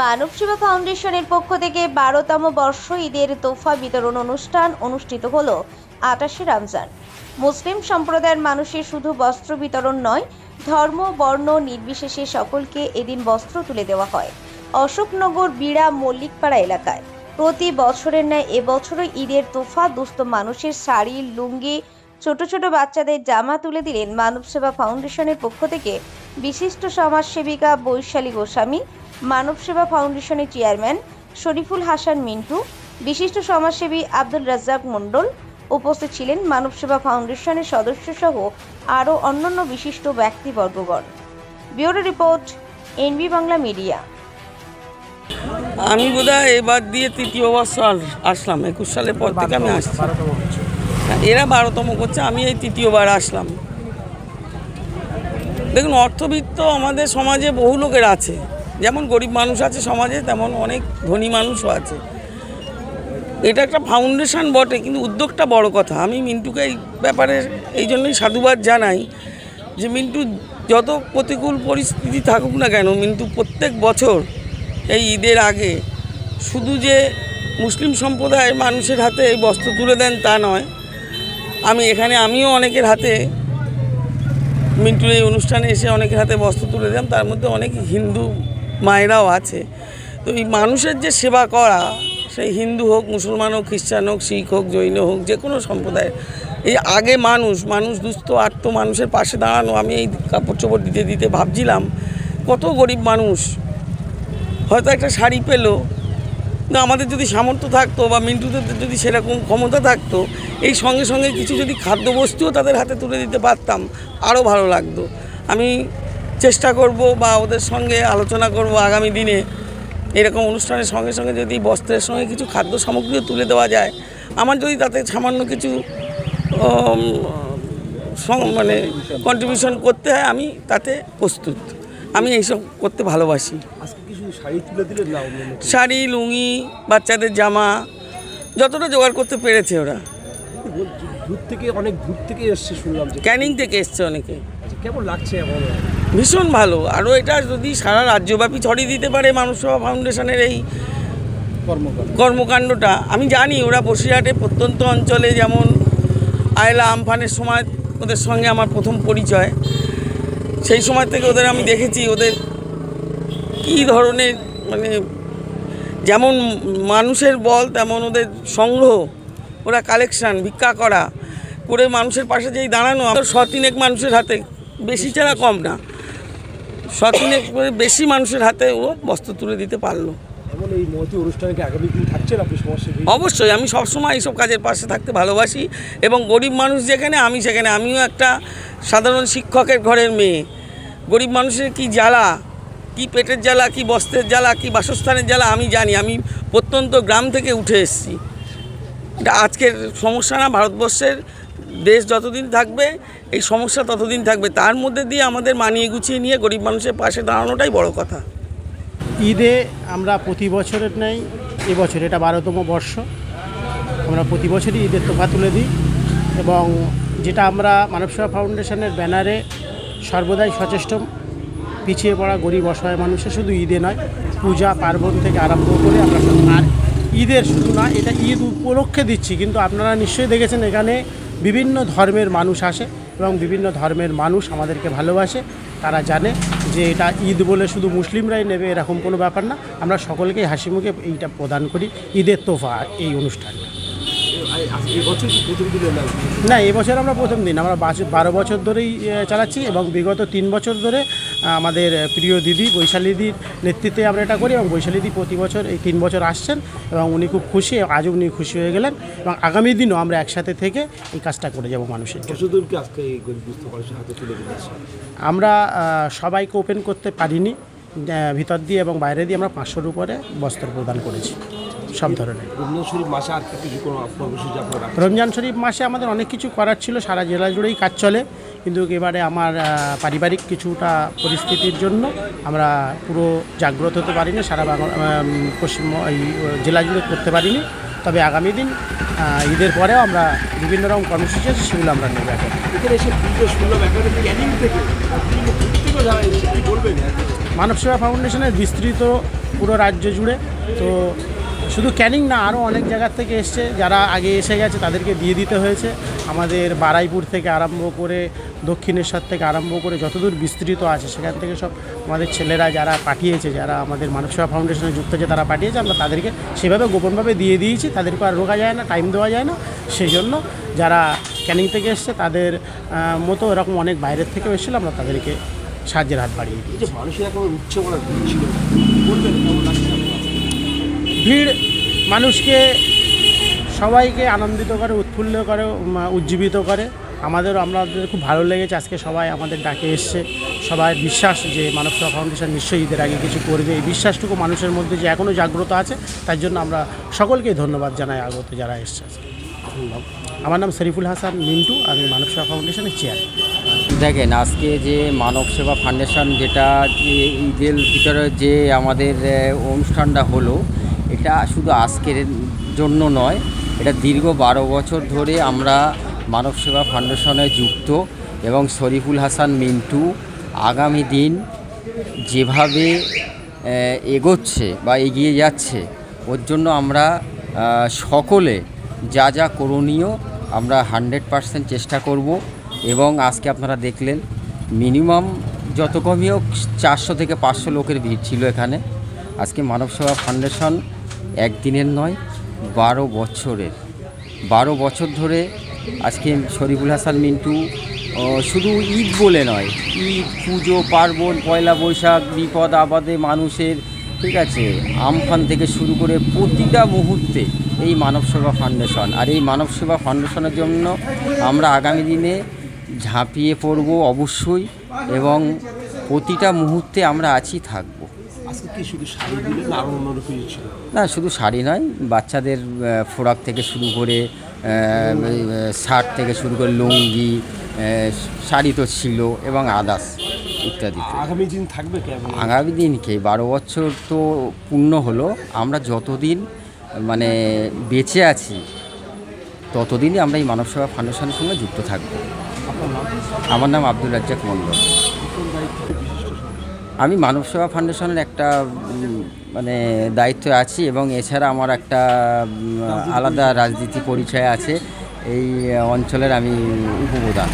মানব সেবা ফাউন্ডেশনের পক্ষ থেকে বারোতম বর্ষ ঈদের তোফা বিতরণ অনুষ্ঠান অনুষ্ঠিত হল আটাশে রমজান। মুসলিম সম্প্রদায়ের মানুষের শুধু বস্ত্র বিতরণ নয়, ধর্ম, বর্ণ নির্বিশেষে সকলকে এদিন বস্ত্র তুলে দেওয়া হয়। অশোকনগর বিড়া মল্লিকপাড়া এলাকায় প্রতি বছরের ন্যায় এবছরও ঈদের তোফা দুস্থ মানুষের শাড়ি, লুঙ্গি, ছোট ছোট বাচ্চাদের জামা তুলে দিলেন মানব সেবা ফাউন্ডেশনের পক্ষ থেকে বিশিষ্ট সমাজসেবিকা বৈশালী গোস্বামী মানব সেবা ফাউন্ডেশনের চেয়ারম্যান শরীফুল হাসান মিন্টু বিশিষ্ট সমাজসেবী আব্দুল রাজ্জাক মণ্ডল উপস্থিত ছিলেন মানব সেবা ফাউন্ডেশনের সদস্য সহ আরও অন্যান্য বিশিষ্ট ব্যক্তিবর্গগণ। Bureau report NB Bangla media. আমি বোধহয় এবার দিয়ে তৃতীয় আস- আসলাম একুশ সালের পর থেকে আমি আসছি। হ্যাঁ, এরা বারোতম করছে আমি এই তৃতীয়বার আসলাম। দেখুন অর্থবিত্ত আমাদের সমাজে বহু লোকের আছে। যেমন গরিব মানুষ আছে সমাজে, তেমন অনেক ধনী মানুষও আছে। এটা একটা ফাউন্ডেশন বটে, কিন্তু উদ্যোগটা বড় কথা। আমি মিন্টুকে এই ব্যাপারে এই জন্যই সাধুবাদ জানাই যে মিন্টু যত প্রতিকূল পরিস্থিতি থাকুক না কেন, মিন্টু প্রত্যেক বছর এই ঈদের আগে শুধু যে মুসলিম সম্প্রদায়ের মানুষের হাতে এই বস্ত্র তুলে দেন তা নয়, আমি এখানে আমিও অনেকের হাতে মিন্টুর এই অনুষ্ঠানে এসে অনেকের হাতে বস্ত্র তুলে দিলাম। তার মধ্যে অনেক হিন্দু মায়েরাও আছে। তো এই মানুষের যে সেবা করা সেই হিন্দু হোক, মুসলমান হোক, খ্রিস্টান হোক, শিখ হোক, জৈন হোক, যে কোনো সম্প্রদায়ের, এই আগে মানুষ মানুষ দুস্থ, আত্ম মানুষের পাশে দাঁড়ানো, আমি এই কাপড় চোপড় দিতে দিতে ভাবছিলাম, কত গরিব মানুষ, হয়তো একটা শাড়ি পেল কিন্তু আমাদের যদি সামর্থ্য থাকতো বা মিন্টুদের যদি সেরকম ক্ষমতা থাকতো, এই সঙ্গে সঙ্গে কিছু যদি খাদ্যবস্তুও তাদের হাতে তুলে দিতে পারতাম, আরও ভালো লাগতো। আমি চেষ্টা করব বা ওদের সঙ্গে আলোচনা করব আগামী দিনে। এরকম অনুষ্ঠানের সঙ্গে সঙ্গে যদি বস্ত্রের সঙ্গে কিছু খাদ্য সামগ্রীও তুলে দেওয়া যায় আমার যদি তাতে সামান্য কিছু মানে কন্ট্রিবিউশন করতে হয় আমি তাতে প্রস্তুত। আমি এইসব করতে ভালোবাসি। শাড়ি লুঙ্গি বাচ্চাদের জামা যতটা জোগাড় করতে পেরেছে ওরা। দূর থেকে অনেক দূর থেকে এসছে শুনলাম ক্যানিং থেকে এসছে অনেকে। আচ্ছা, কেমন লাগছে ভীষণ ভালো। আরও এটা যদি সারা রাজ্যব্যাপী ছড়িয়ে দিতে পারে মানুষ সেবা ফাউন্ডেশনের এই কর্মকাণ্ডটা আমি জানি ওরা বসিরহাটে প্রত্যন্ত অঞ্চলে যেমন আয়লা আমফানের সময় ওদের সঙ্গে আমার প্রথম পরিচয় সেই সময় থেকে ওদের আমি দেখেছি ওদের কী ধরনের মানে যেমন মানুষের বল তেমন ওদের সংগ্রহ ওরা কালেকশান ভিক্ষা করা করে মানুষের পাশে যেই দাঁড়ানো আমার শতিনেক মানুষের হাতে বেশি ছাড়া কম না। শতিনেক করে বেশি মানুষের হাতে ও বস্ত্র তুলে দিতে পারল। অবশ্যই আমি সবসময় এইসব কাজের পাশে থাকতে ভালোবাসি এবং গরিব মানুষ যেখানে আমি সেখানে। আমিও একটা সাধারণ শিক্ষকের ঘরের মেয়ে। গরিব মানুষের কি জ্বালা? কি পেটের জ্বালা কি বস্ত্রের জ্বালা কি বাসস্থানের জ্বালা? আমি জানি আমি প্রত্যন্ত গ্রাম থেকে উঠে এসেছি। এটা আজকের সমস্যা না ভারতবর্ষের দেশ যতদিন থাকবে, এই সমস্যা ততদিন থাকবে। তার মধ্যে দিয়ে আমাদের মানিয়ে গুছিয়ে নিয়ে গরিব মানুষের পাশে দাঁড়ানোটাই বড় কথা। ঈদে আমরা প্রতি বছরের নেই এবছর এটা বারোতম বর্ষ, আমরা প্রতি বছরই ঈদের তোফা তুলে দিই এবং যেটা আমরা মানব সেবা ফাউন্ডেশনের ব্যানারে সর্বদাই সচেষ্ট, পিছিয়ে পড়া গরিব অসহায় মানুষের শুধু ঈদে নয়, পূজা পার্বণ থেকে আরম্ভ করে আমরা আর ঈদের শুধু না, এটা ঈদ উপলক্ষে দিচ্ছি, কিন্তু আপনারা নিশ্চয়ই দেখেছেন এখানে বিভিন্ন ধর্মের মানুষ আসে এবং বিভিন্ন ধর্মের মানুষ আমাদেরকে ভালোবাসে। তারা জানে যে এটা ঈদ বলে শুধু মুসলিমরাই নেবে, এরকম কোনো ব্যাপার না। আমরা সকলকেই হাসি মুখে এইটা প্রদান করি, ঈদের তোফা এই অনুষ্ঠানটা না, এবছর আমরা প্রথম দিন। আমরা বারো বছর ধরেই চালাচ্ছি এবং বিগত তিন বছর ধরে আমাদের প্রিয় দিদি বৈশালীদির নেতৃত্বে আমরা এটা করি এবং বৈশালীদি প্রতি বছর এই তিন বছর আসছেন এবং উনি খুব খুশি আজও উনি খুশি হয়ে গেলেন এবং আগামী দিনও আমরা একসাথে থেকে এই কাজটা করে যাব মানুষের আমরা সবাইকে ওপেন করতে পারিনি ভিতর দিয়ে এবং বাইরে দিয়ে আমরা পাঁচশোর উপরে বস্ত্র প্রদান করেছি সব ধরনের? রমজান শরীফ মাসে আমাদের অনেক কিছু করার ছিল সারা জেলা জুড়েই কাজ চলে। কিন্তু এবারে আমার পারিবারিক কিছুটা পরিস্থিতির জন্য আমরা পুরো জাগ্রত হতে পারিনি সারা বাংলা পশ্চিম এই জেলা জুড়ে করতে পারিনি। তবে আগামী দিন ঈদের পরেও আমরা বিভিন্ন রকম কর্মসূচি আছে সেগুলো আমরা নেব এখন। এসে পুজো শুনলাম একেবারে ক্যানিং থেকে। মানব সেবা ফাউন্ডেশনের বিস্তৃত পুরো রাজ্য জুড়ে তো শুধু ক্যানিং না আরও অনেক জায়গার থেকে এসছে, যারা আগে এসে গেছে তাদেরকে দিয়ে দিতে হয়েছে। আমাদের বারাইপুর থেকে আরম্ভ করে দক্ষিণেশ্বর থেকে আরম্ভ করে যতদূর বিস্তৃত আছে, সেখান থেকে সব আমাদের ছেলেরা যারা পাঠিয়েছে, যারা আমাদের মানব সেবা ফাউন্ডেশনে যুক্ত আছে তারা পাঠিয়েছে, আমরা তাদেরকে সেভাবে গোপনভাবে দিয়ে দিয়েছি। তাদেরকে আর রোকা যায় না টাইম দেওয়া যায় না। সেই জন্য যারা ক্যানিং থেকে এসছে, তাদের মতো এরকম অনেক বাইরের থেকেও এসেছিল, আমরা তাদেরকে সাহায্যের হাত বাড়িয়ে যে মানুষের এখন উচ্চ করার ছিল। ভিড়, মানুষকে সবাইকে আনন্দিত করে, উৎফুল্ল করে উজ্জীবিত করে। আমাদেরও, আমাদের খুব ভালো লেগেছে। আজকে সবাই আমাদের ডাকে এসছে। সবাই বিশ্বাস যে মানব সেবা ফাউন্ডেশন নিশ্চয়ই ঈদের আগে কিছু করবে। এই বিশ্বাসটুকু মানুষের মধ্যে যে এখনও জাগ্রত আছে, তার জন্য আমরা সকলকেই ধন্যবাদ জানাই, আগত যারা এসছে। আমার নাম শরীফুল হাসান মিন্টু, আমি মানব সেবা ফাউন্ডেশনের চেয়ার দেখেন, আজকে যে মানব সেবা ফাউন্ডেশন যেটা ঈদের ভিতরে যে আমাদের অনুষ্ঠানটা হলো এটা শুধু আজকের জন্য নয়, এটা দীর্ঘ বারো বছর ধরে আমরা মানব সেবা ফাউন্ডেশনে যুক্ত এবং শরীফুল হাসান মিন্টু আগামী দিন যেভাবে এগোচ্ছে বা এগিয়ে যাচ্ছে, ওর জন্য আমরা সকলে যা যা করণীয় আমরা হান্ড্রেড পারসেন্ট চেষ্টা করব এবং আজকে আপনারা দেখলেন মিনিমাম যত কমই হোক চারশো থেকে পাঁচশো লোকের ভিড় ছিল এখানে। আজকে মানব সেবা ফাউন্ডেশন একদিনের নয়, বারো বছরের। বারো বছর ধরে আজকে শরীফুল হাসান মিন্টু শুধু ঈদ বলে নয়, ঈদ, পুজো, পার্বণ, পয়লা বৈশাখ, বিপদ, আপদে মানুষের, ঠিক আছে, আমফান থেকে শুরু করে প্রতিটা মুহূর্তে এই মানব সেবা ফাউন্ডেশন। আর এই মানব সেবা ফাউন্ডেশনের জন্য আমরা আগামী দিনে ঝাঁপিয়ে পড়ব অবশ্যই এবং প্রতিটা মুহূর্তে আমরা আছি থাকব। না শুধু শাড়ি নয় বাচ্চাদের ফ্রক থেকে শুরু করে শার্ট থেকে শুরু করে লুঙ্গি শাড়ি তো ছিল এবং আদার্স ইত্যাদি। আগামী দিন থাকবে আগামী দিনকে বারো বছর তো পূর্ণ হলো আমরা যতদিন মানে বেঁচে আছি ততদিনই আমরা এই মানব সেবা ফাউন্ডেশনের সঙ্গে যুক্ত থাকব। আমার নাম আব্দুল রাজ্জাক মণ্ডল। আমি মানব সেবা ফাউন্ডেশনের একটা মানে দায়িত্ব আছি এবং এছাড়া আমার একটা আলাদা রাজনীতি পরিচয় আছে। এই অঞ্চলের আমি উপপ্রধান।